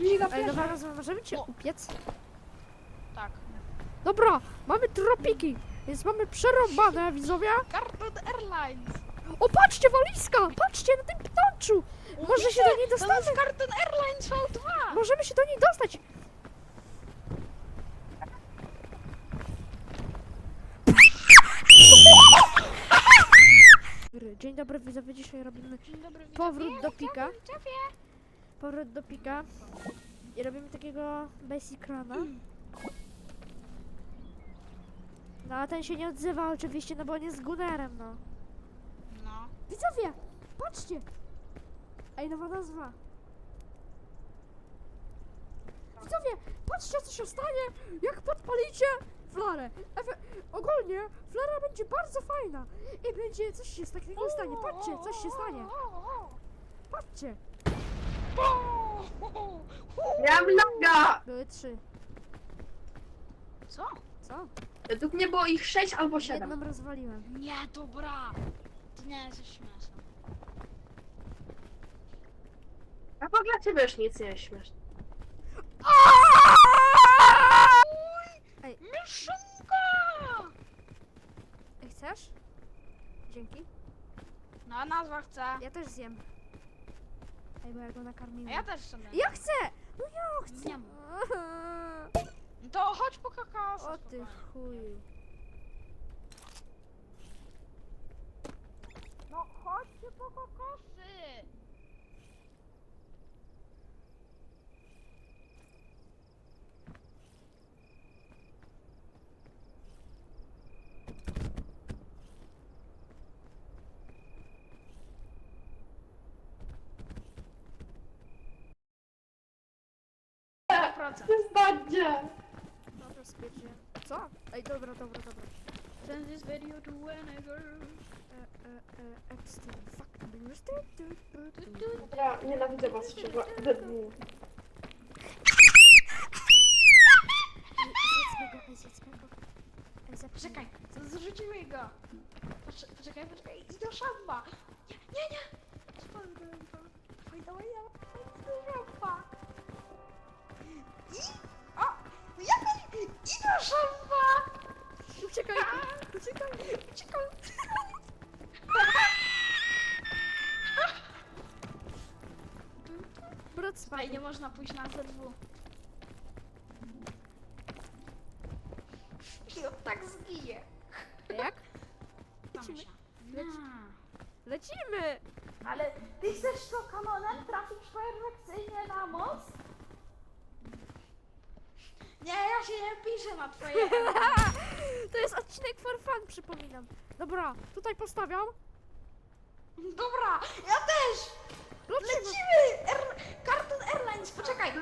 Ej, pierwsza. dobra, rozumiem, możemy cię O. upiec? Tak. Dobra, mamy tropiki, więc mamy przerąbane, widzowie. Cartoon Airlines. O, patrzcie, walizka! Patrzcie na tym ptączu! Może się do niej To jest Cartoon Airlines V2. Możemy się do niej dostać! Dzień dobry widzowie, dzisiaj robimy Dzień dobry, Powrót do pika. Widzowie. Powrót do pika i robimy takiego basic runa. No a ten się nie odzywa oczywiście, no bo on jest gunerem, no. No. Widzowie, patrzcie! Ej, nowa nazwa. Widzowie, patrzcie co się stanie, jak podpalicie flarę. Efe ogólnie flara będzie bardzo fajna i będzie coś się z takiego stanie. Patrzcie, coś się stanie. Patrzcie, Miałam laga! były trzy. Co? Co? Według mnie było ich 6 albo 7. Jedną rozwaliłem. Nie, dobra. To nie jest śmieszne. A bo dla ciebie już nic nie jest śmieszne. Ej, Myszonka! ej, chcesz? Dzięki. No, nazwa chcę. Ja też zjem. Ej, bo ja go nakarmiłem. A ja też chcę. Ja chcę! No ja chcę! Nie. No To chodź po kakao. O ty chuju. No chodźcie po kokosy. Procent. Przestańcie! Dobra, spierdzie. Co? Ej, dobra, dobra, dobra. Send this video to girl. E, e, e, fuck, ty, ty. Dobra, nienawidzę was szczerze. We dwóch. Zjedzmy go, ej, zjedzmy go. Ej, zapnij. Poczekaj, z- zrzucimy go. Poczekaj, poczekaj, poczekaj. Idź do szamba. Nie, nie, nie. Spadłem to. Dawaj, dawaj, dawaj. Pójść na ZW. I on tak zginie. Jak? Tam Lecimy. się. Leci- No. Lecimy! Ale ty chcesz to kanonem trafić perfekcyjnie na most? Nie, ja się nie piszę na twoje To jest odcinek for fun, przypominam. Dobra, tutaj postawiam. Dobra, ja też! Lecimy! Lecimy! Airlines, poczekaj!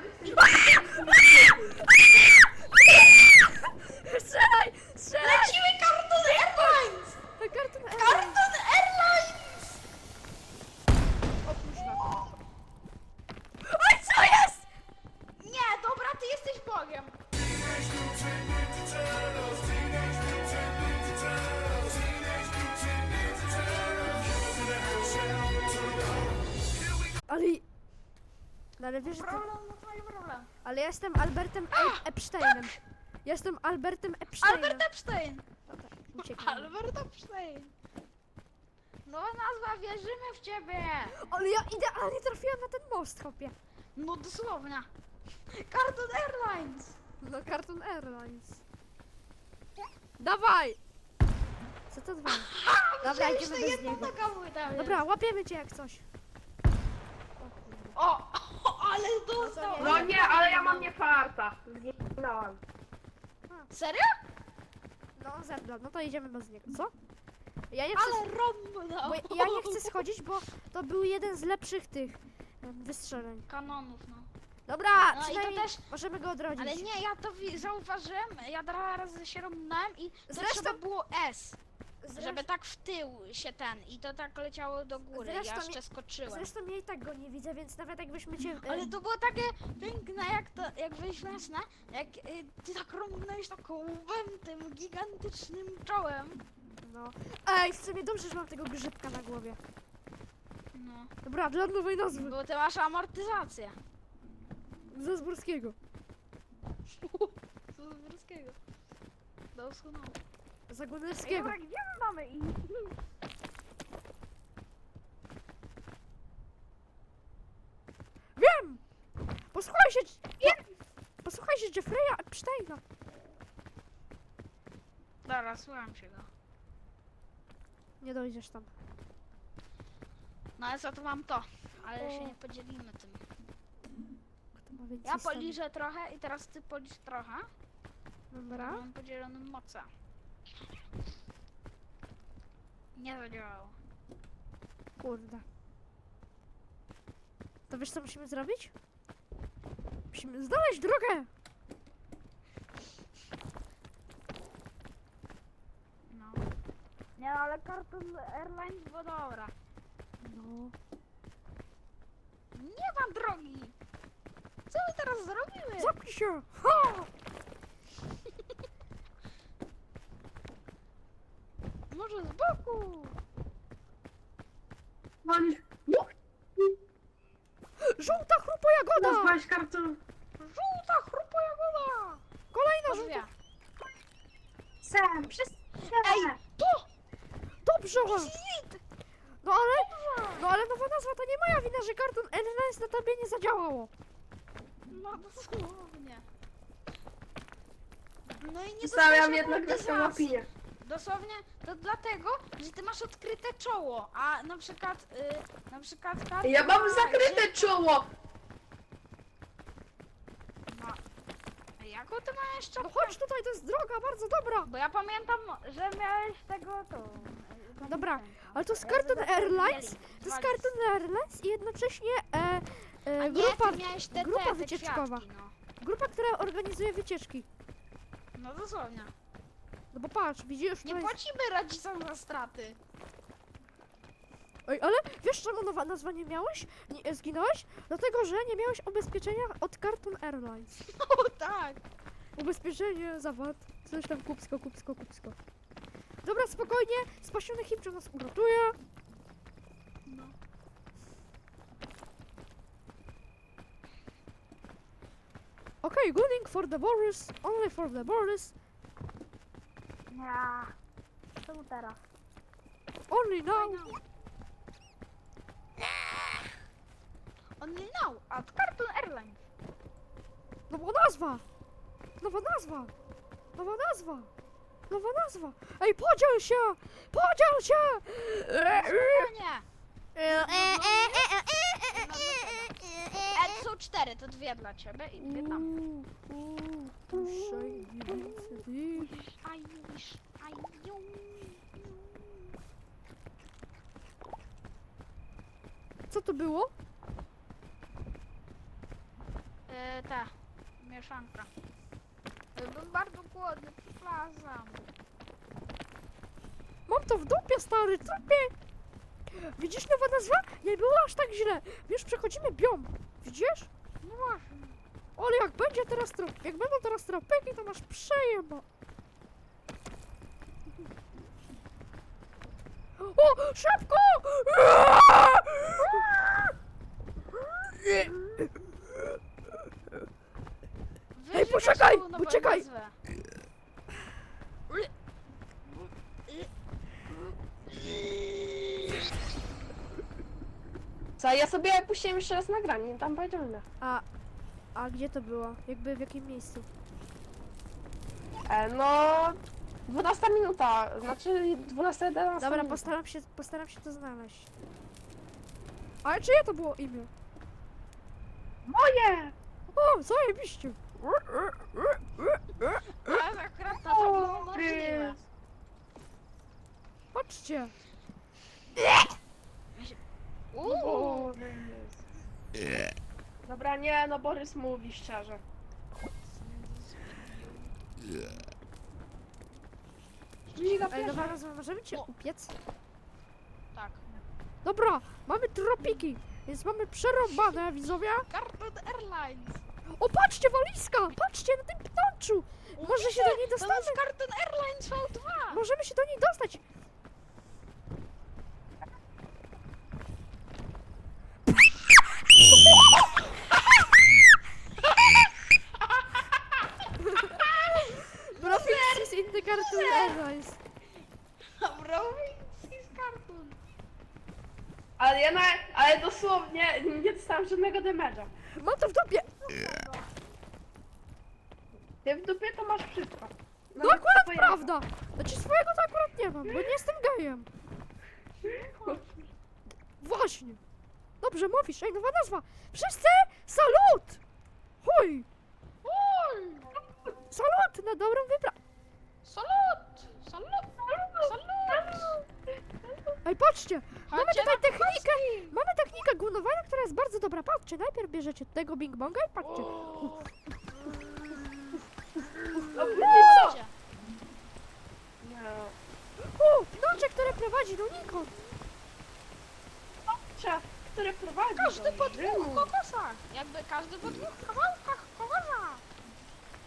Ja jestem Albertem e Epsteinem. Ja jestem Albertem Epsteinem. Albert Epstein! Dobra, uciekam. Albert Epstein! Nowa nazwa, wierzymy w ciebie! Ale ja idealnie trafiłem na ten most, chłopie. No dosłownie. Cartoon Airlines! No Cartoon Airlines. Dawaj! Co to dwa? Dobra, idziemy bez jedną niego. nogą tam Dobra, łapiemy cię jak coś. O, ale dostał! No nie, ale ja mam nie farta. Zginęłam. Serio? No, zemdlał. No to idziemy bez niego, co? Ja nie chcę... Ale Rom dał. Bo ja nie chcę schodzić, bo to był jeden z lepszych tych em, wystrzeleń. Kanonów, no. Dobra, No i to przynajmniej też- możemy go odrodzić. Ale nie, ja to wi- zauważyłem, ja dwa razy się romnąłem i to Zresztą- trzeba było S, Żeby tak w tył się ten i to tak leciało do góry, ja jeszcze je- skoczyłem. zresztą ja i tak go nie widzę, więc nawet jakbyśmy cię... Ale to było takie piękne, jak to, jak wyśmieszne, jak y, ty tak rąbnąłeś taką łbem tym gigantycznym czołem. No. Ej, w sumie dobrze, że mam tego grzybka na głowie. No. Dobra, dla nowej nazwy. Bo ty masz amortyzację. Ze Zborskiego. Co z Wyrskiego? Doskonale. Za Gunerskiego. gdzie my mamy iść? Wiem! Posłuchaj się... Posłuchaj się Jeffreya Epsteina. Dobra, słucham się go. Nie dojdziesz tam. No ale za to mam to. Ale się nie podzielimy tym. Kto ma więcej Ja poliżę trochę i teraz ty polisz trochę. Dobra. Mam podzieloną mocę. Nie zadziałało. Kurde. To wiesz co musimy zrobić? Musimy znaleźć drogę! No. Nie ale Cartoon Airlines było dobra. No. Nie mam drogi! Co my teraz zrobimy? Zamknij się! Ha! Może z boku? Walisz. Żółta chrupo jagoda! nazwałeś karton. Żółta chrupo jagoda! Kolejna To żółta! Sam, przez... Ej, tu! Dobrze! No ale, no ale nowa nazwa to nie moja wina, że karton NLS na tobie nie zadziałało. No dosłownie. No i nie Zostawiam jednak na opinię. Dosłownie to dlatego, że ty masz odkryte czoło, a na przykład, y, na przykład Ja mam ma- zakryte czoło. No. A Jaką ty masz? No chodź tutaj, to jest droga, bardzo dobra. Bo ja pamiętam, że miałeś tego y, Dobra, ale to jest Ja Cartoon Airlines, to jest. Cartoon Airlines i jednocześnie e, A e, nie, grupa, ty miałeś te, grupa te, te wycieczkowa. kwiatki, no. grupa, która organizuje wycieczki. no dosłownie. No bo patrz, widzisz, Nie płacimy rodzicom za straty. Ej, ale wiesz czemu nowa nazwa nie miałeś? Nie, e, zginąłeś? Dlatego, że nie miałeś ubezpieczenia od Cartoon Airlines. O tak. Ubezpieczenie, zawad, coś tam kupsko, kupsko, kupsko. Dobra, spokojnie, spasiony hipczo nas uratuje. No. Okej, gunning for the Boris, only for the Boris, Ja. Czemu teraz? only now. Only now at Cartoon Airlines. Nowa nazwa! Nowa nazwa! Nowa nazwa! Nowa nazwa! Ej, podziel się! Podziel się! Nie. E, są cztery, to dwie dla ciebie i dwie tam. Uuu, uuu, Puszczaj ręce, ty. A już, a już. Co to było? E, ta, mieszanka. E, Byłem bardzo głodny, przepraszam. Mam to w dupie, stary, trupie! Widzisz nowa nazwa? Nie było aż tak źle. Wiesz, przechodzimy biom. Widzisz? No właśnie. Ale jak będzie teraz trop, jak będą teraz tropeki, to masz przejeba. O, szybko! Wyżygasz poczekaj, poczekaj. Co, ja sobie puściłem jeszcze raz nagranie, tam powiedziane. A, a gdzie to było? Jakby w jakim miejscu? E, no... 12 minuta, znaczy 12, 11 Dobra, minuta. postaram się, postaram się to znaleźć. Ale czyje to było imię? Moje! O, zajebiście! Ale akurat to, to było możliwe. Patrzcie! Uuu. Borys. Dobra, nie, no Borys mówi szczerze. Giga Ej, pierwsza. dobra, rozumiem, możemy cię upiec? Tak. Dobra, mamy tropiki, więc mamy przerąbane, widzowie. Cartoon Airlines. O, patrzcie, walizka! Patrzcie na tym ptanczu! Może się do niej To jest Cartoon Airlines V2. Możemy się do niej dostać! ja na, ale dosłownie nie damage'a. Mam to w dupie. Ty w dupie to masz wszystko. No Nawet akurat twoje- prawda. Znaczy swojego to akurat nie mam, bo nie jestem gejem. Właśnie. Dobrze mówisz, ej, nowa nazwa. Wszyscy salut! Chuj! Salut na dobrą wyprawę. Salut! Salut! Salut! Ej, patrzcie, mamy Chodźcie tutaj na technikę, mamy technikę gunowania, która jest bardzo dobra. Patrzcie, najpierw bierzecie i patrzcie. No. O, pnącze, które prowadzi do nikąd. Cia, które prowadzi Każdy do po dwóch kokosach. Jakby każdy po dwóch kawałkach kokosa.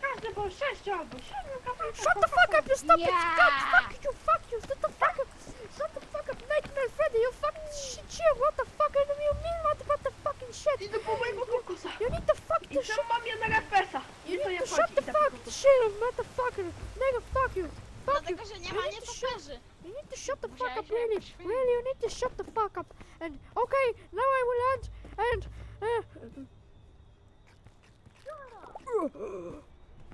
Każdy po sześciu albo siedmiu kawałkach. Shut the fuck up, you stop it! Yeah. Fuck, fuck you, fuck you, shut the fuck up! Shut the fuck up, Nightmare Freddy, you fucking shit, shit, what the fuck, I don't you mean what, what the fucking shit? Idę po mojego kokosa. You need to fuck I the shit, czemu mam jednego FPS-a? you need nie to shut chodzi. the Idę po fuck the shit, motherfucker, nigga, fuck you, fuck you. Dlatego, że nie ma need to shut- nietoperzy. You need to shut the fuck Musiałeś up, really, jakoś wyjść. really, you need to shut the fuck up. And, okay, now I will end, and, uh,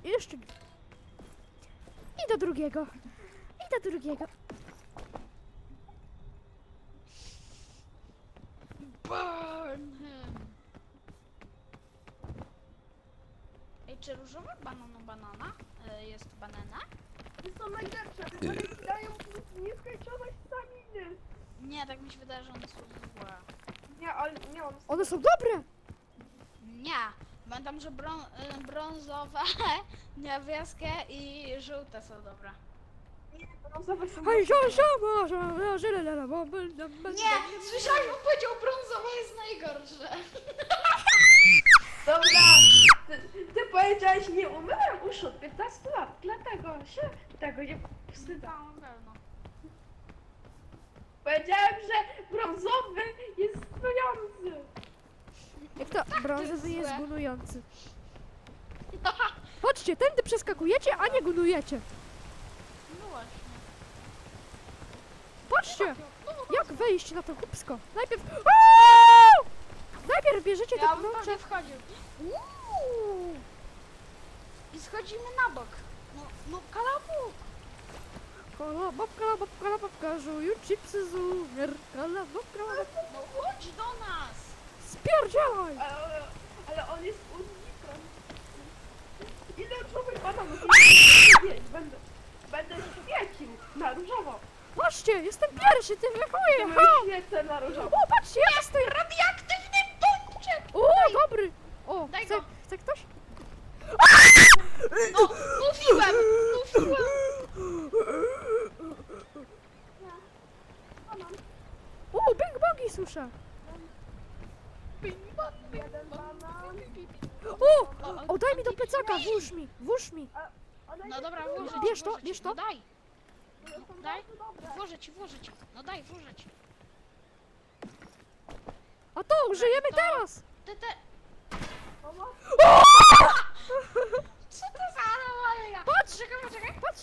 I jeszcze. I do drugiego. I do drugiego. Czy różowy banano banana e, jest banana? I są najlepsze. One dają nieskończoność staminy. Nie, tak mi się wydaje, że one są złe. Nie, ale nie mam. One są dobre. Nie, pamiętam, że brą, y, brązowe, niebieskie i żółte są dobre. Brązowe są Hej, lepsze. sio, sio, sio, sio, sio, bo, bo, bo, bo, Nie, słyszałeś, on powiedział brązowe jest najgorsze. Dobra, ty, powiedziałeś nie umyłem uszu od 15 lat, dlatego się tego nie wstydzę. Tam na pewno. Powiedziałem, że brązowy jest stojący. Jak to brązowy jest złe. gunujący. Chodźcie, tędy przeskakujecie, a nie gunujecie. No właśnie. Patrzcie, jak wejść na to chłopsko. Najpierw... Aaaa! Najpierw bierzecie Ja te bym wchodził. Uuu. I schodzimy na bok. No, no kalabuk. Kola, babka, babka, babka, żuju, chipsy, zumier, kola, babka, babka. No chodź do nas. Spierdzielaj! Ale, ale on jest unikrem. Ile człowiek bananów jeść? Będę, będę świecił na różowo. Patrzcie, jestem pierwszy, ty wychuję, ha! Świecę na różowo. O, patrzcie, ja jestem... Radioaktywny. O, dobry! O, Daj chce, go. chce ktoś? No, mówiłem, mówiłem. O, bing bongi słyszę! Jeden banan. O, o, daj mi do plecaka, włóż mi, włóż mi. No dobra, włożę ci, Bierz to, włożę ci. bierz to. No daj, daj. Włożę ci, włożę ci. No daj, włożę ci. A to, użyjemy to- teraz! Ty. Mama, Co to za anomalia? Patrz! Czekaj, poczekaj. Patrz!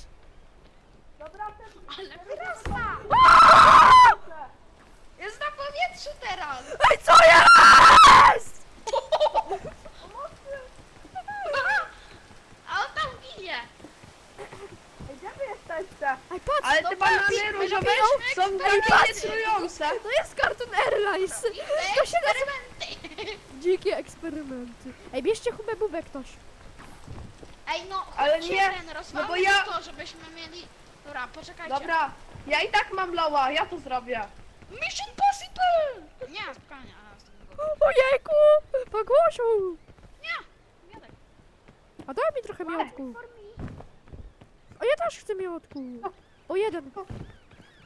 dobra, ten... Ale wyrasta. Jest na powietrzu teraz. Ej, co jest? A on tam ginie. Gdzie wy jesteście? Ej, patrz! Ale No te banany różowe są eksperymenty. penetrujące. To jest Cartoon Airlines! To się nazywa... Dzikie eksperymenty. Ej, bierzcie hubebubę ktoś. Ej, no, Ale chodźcie nie, ten, no bo ja- to, żebyśmy mieli... Dobra, poczekajcie. Dobra, ja i tak mam loła, ja to zrobię. Mission Possible! Nie, spokojnie, a z tym było. Ojejku! Pagłosiu! Nie, wiadek. A daj mi trochę miodku. O, ja też chcę miodku. O, jeden.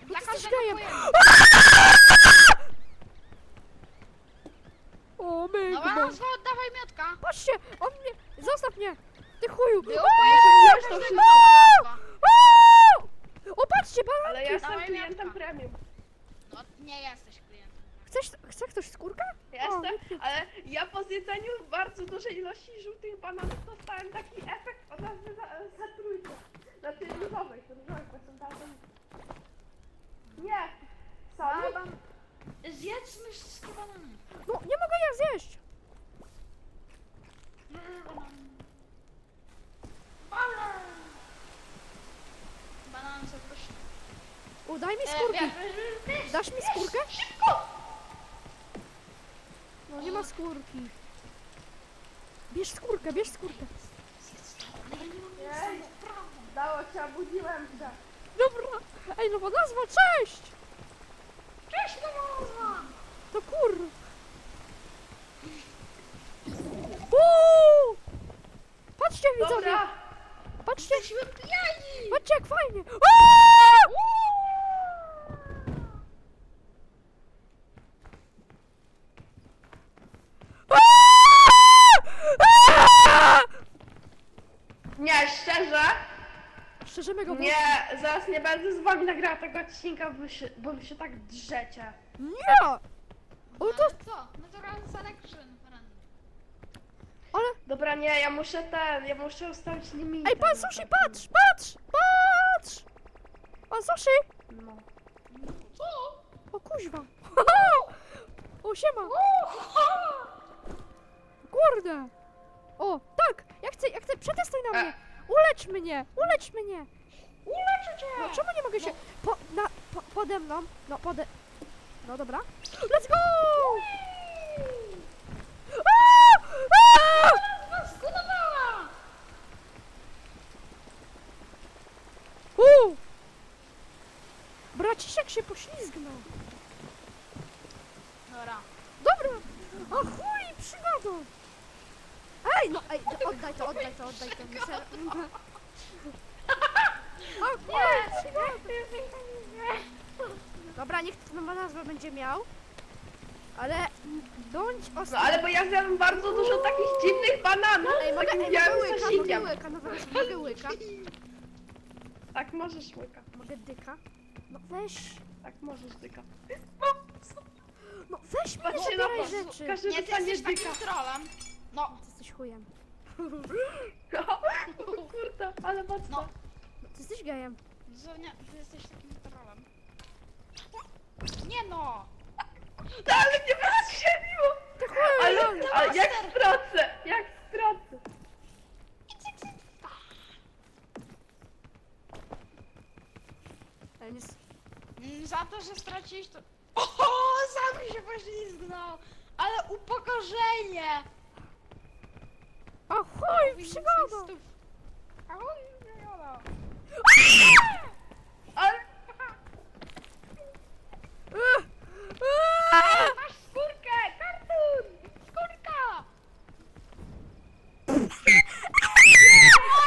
Dla każdego gejem. po jednym. O, myk, No bo... nazwa, oddawaj miotka. Patrzcie, on mnie... Zostaw mnie! Ty chuju! Było O, po jednym, jest to wszystko. nazwa. o! O, patrzcie, bananki! Ale ja jestem Dawaj klientem premium. No, nie jesteś klientem. Chcesz, chce ktoś skórkę? Ja O, Jestem, ale ja po zjedzeniu bardzo dużej ilości żółtych bananów dostałem taki efekt od nazwy za, za trójkę. Znaczy różowej, to różowej, bo są dalej. Nie! Salut! Zjedzmy wszystkie banany. No, nie mogę je zjeść. Banan! Banan pyszne. O, daj mi E, skórki. Dasz mi skórkę? Szybko! No, nie ma skórki. Bierz skórkę, bierz skórkę. Zjedz to, ale ja nie mam. Dało cię, obudziłem się. Dobra. Ej, nowa nazwa, cześć! Cześć, nazwa! To kur... Uuu! Patrzcie widzowie, Dobra. patrzcie, Jesteśmy pijani! patrzcie jak fajnie. Aaa! Aaa! Nie, szczerze, Szczerze mega nie, zaraz nie będę z wami nagrała tego odcinka, bo się, bo wy się tak drzecie. Nie! O, No to, co? No to raz selection, random. ale... Dobra, nie, ja muszę ten, ja muszę ustawić limit. Ej, pan Sushi, patrz, patrz, patrz! Pan Sushi! No. Co? O kuźwa! O, siema! Kurde! O, tak! Ja chcę, ja chcę, przetestuj na mnie! Ulecz mnie! Ulecz mnie! Uleczę cię! No, czemu nie mogę się... Po, na, po, pode mną, no pode... No dobra. Let's go! Aaa! Aaa! Was zbudowała! Uuu! Braciszek się poślizgnął. Dobra. Dobra! A chuj, przygoda! Ej, no ej, oddaj to, oddaj to, oddaj to. Muszę... A chuj, przygoda! Dobra, niech to nowa nazwa będzie miał. Ale bądź No ostrożny. ale bo ja zjadłem bardzo dużo takich dziwnych bananów Ej, mogę, takim ej, mogę białym łyka, mogę sosikiem. łyka, nowa nazwa, mogę łyka. Tak, możesz łyka. Mogę dyka. No weź, Tak, możesz dyka. no weź mnie, Patrzcie na zabieraj to. rzeczy. Każdy Nie, ty dostanie jesteś dyka. takim trollem. No. Ty jesteś chujem. O kurde, ale mocno. No. No, ty jesteś gejem. Zunia, ty jesteś takim trollem. Nie no! No, ale mnie rozstrzeliło. Ale, Ale... ale jak stracę, jak stracę. Ale nie... s- Mm, Za to, że straciłeś to... Oho, sam się poślizgnął! Ale upokorzenie! A chuj, przygoda! Więcej Ahoj, przygoda! Ale Ech, eee! Masz skórkę! Kartun! Skórka!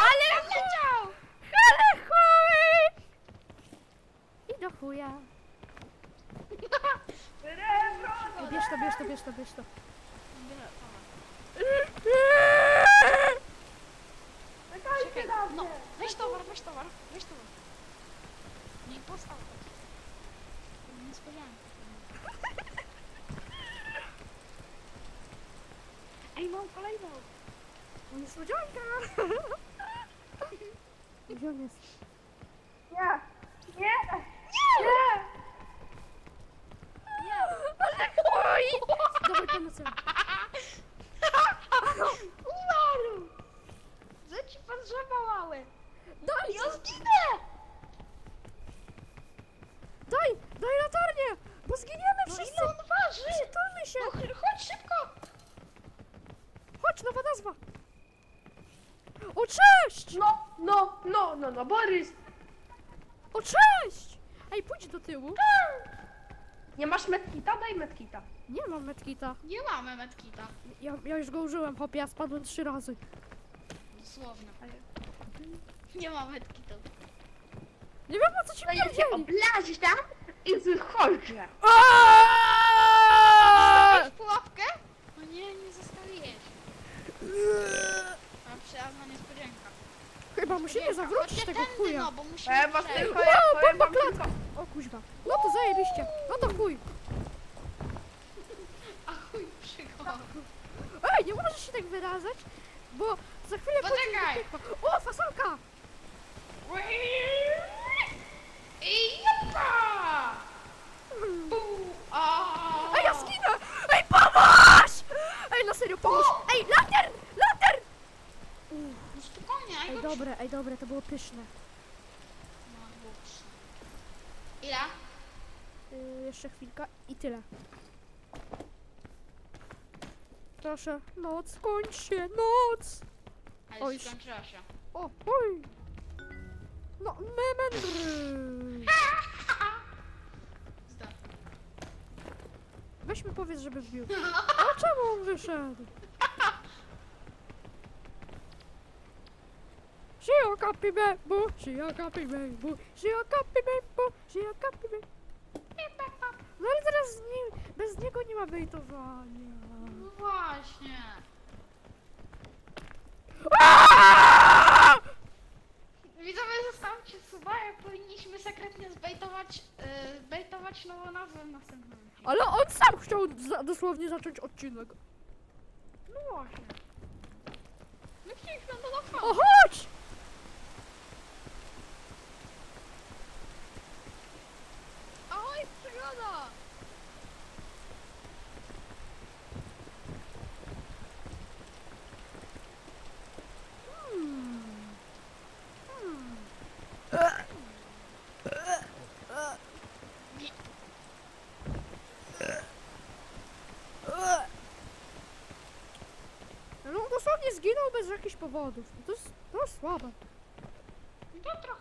Ale leciał! Ale chuj! I do chuja. Srebro! I bierz to, bierz to, bierz to, bierz to. Czekajcie Czekaj, na no, mnie. weź towar, weź towar, weź towar. Nie postaw. Niespodzianka. Ej, mam kolejną. Niespodzianka! Gdzie on jest? Nie, nie, nie. Nie. Ale chuj! Dobry pomysł. Umarł! Zeci pan drzewa mały. Daj, Ja zginę! daj, daj latarnię! Bo zginiemy No wszyscy! ile on waży? Przytulmy się! No ch- chodź szybko! Chodź, nowa nazwa! O, cześć! No, no, no, Borys. O, cześć! Ej, pójdź do tyłu. Nie masz medkita? Daj medkita. Nie mam medkita. Nie mamy medkita. Ja, ja już go użyłem, hopie, ja spadłem trzy razy. Dosłownie. Nie ma medkita. Nie wiem, po co ci No ja się oblazisz tam i wychodzę. Zostawisz pułapkę? No nie, nie zostawiłeś. A przyjazna Kurwa, musimy zawrócić tego chuja. no, bo e, tylko, ja no, bomba klatka! O kuźwa. No to zajebiście. No to chuj. A chuj przygody. Ej, nie możesz się tak wyrażać, bo za chwilę pójdziesz do Poczekaj. O, fasolka! I japa! Ej, jaskinę! Ej, pomóż! Ej, na serio, pomóż! Ej, lantern! Ej, dobre, ej, dobre, to było pyszne. No, głupszy. Ile? Yy, jeszcze chwilka i tyle. Proszę, noc, kończ się, noc! Ale Oj, skończyła się. O, oj! No, memendry! Zda. Weź mi powiedz, żeby wbił. A czemu on wyszedł? Kapi bembu, shio kapi bembu. No ale teraz z nim, bez niego nie ma bejtowania. No właśnie. Widzowie, zostawcie suba, jak powinniśmy sekretnie zbejtować, yy, zbejtować nową nazwę w następnym odcinku. Ale on sam chciał za, dosłownie zacząć odcinek. No właśnie. My chcieliśmy to dotrwać. O, chodź! Dosłownie zginął bez jakichś powodów. To jest, to jest słabe. To.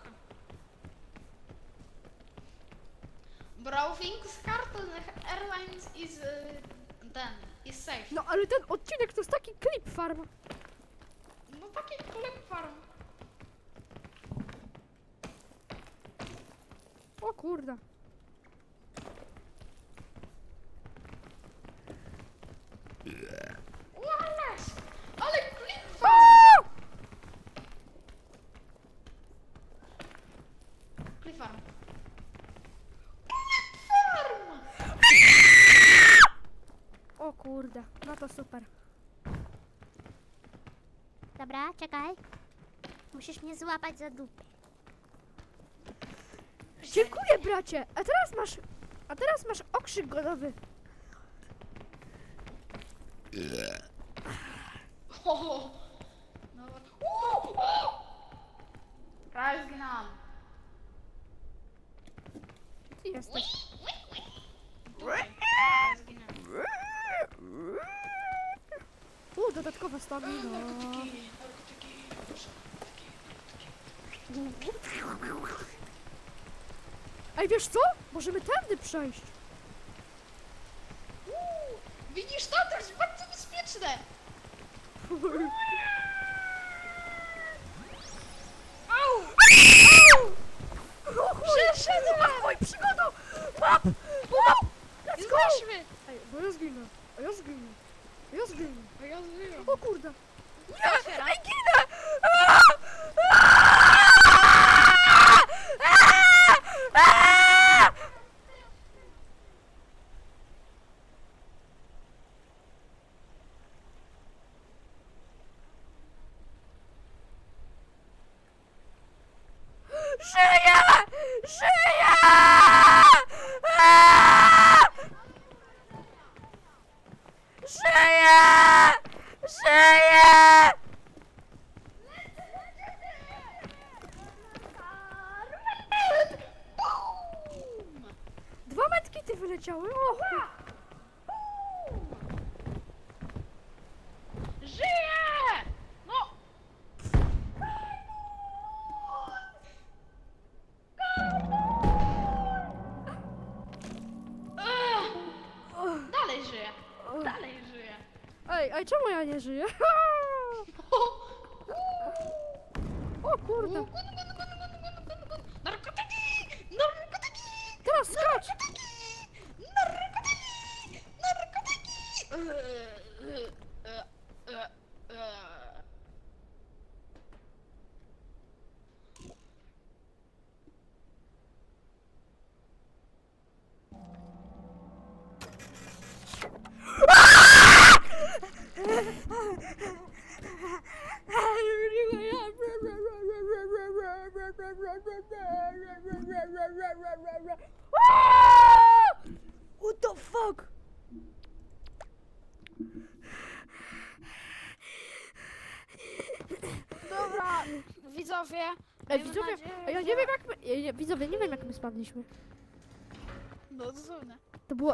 Browsing z Cartoon Airlines is uh, ten, is safe. No ale ten odcinek to jest taki clip farm. No taki klep farm. O kurde. Kurde, no to super. Dobra, czekaj. Musisz mnie złapać za dupę. Dziękuję bracie, a teraz masz, a teraz masz okrzyk godowy. O! Prawie zginęłam. Ty jesteś. Prawie zginęłam. U, dodatkowa stamina. Narkotyki, narkotyki, proszę, narkotyki. Ej, wiesz co? Możemy tędy przejść. Uuu, Widzisz to? To jest bardzo bezpieczne! Au! Przeszedłem! Oj, przygoda! Łap! Łap! Let's go! Jesteśmy! Ej, bo ja zginę. A ja zginę. Ja zginę. A ja żyję. O kurde. Otwieram. Ej, ginę! Żyję! Żyję! Żyję! Żyję! Dwa wyleciały. O, Żyję! No! Dalej żyję. Dalej żyję. Ej, ej, czemu ja nie żyję? What the fuck? Dobra, widzowie. Ej, widzowie, nadzieję, ja nie że- wiem jak my, ja nie- widzowie, nie wiem jak my spadliśmy. No cudowne. To było,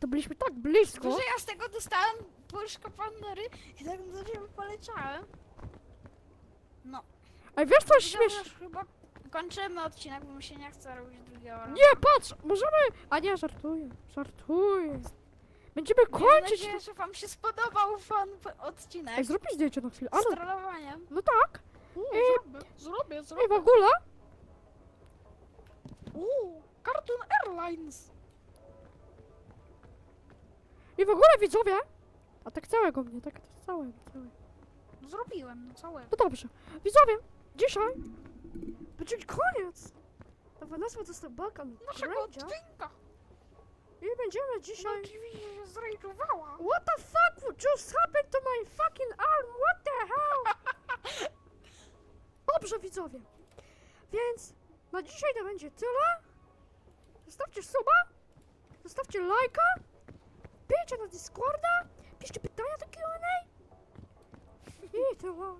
to byliśmy tak blisko. Tylko, że ja z tego dostałem puszkę Pandory i tak do ciebie poleciałem. No. Ej, wiesz co jest śmieszne? Chyba kończymy odcinek, bo mi się nie chce robić drugiego razu. Nie, patrz, możemy... A nie, żartuję, żartuję. Będziemy Mam kończyć... nadzieję, że wam się spodobał fan odcinek Ej, mi zdjęcie na chwilę. z Ale, trollowaniem. no tak. Ej, zrobię, zrobię, Ej, w zrobię. ogóle? Uuu, Cartoon Airlines. I w ogóle widzowie? A tak całego mnie, tak całego, całego. Zrobiłem, no całe. No dobrze. Widzowie, dzisiaj będzie koniec. Nowa nazwa dostał Balkan Naszego Ranger odcinka. i będziemy No dzisiaj... oczywiście się zrejdżowała. What the fuck would just happened to my fucking arm? What the hell? Dobrze widzowie. Więc na dzisiaj to będzie tyle. Zostawcie suba. Zostawcie lajka. Bijcie na Discorda. Piszcie pytania do Q&A. I tyle.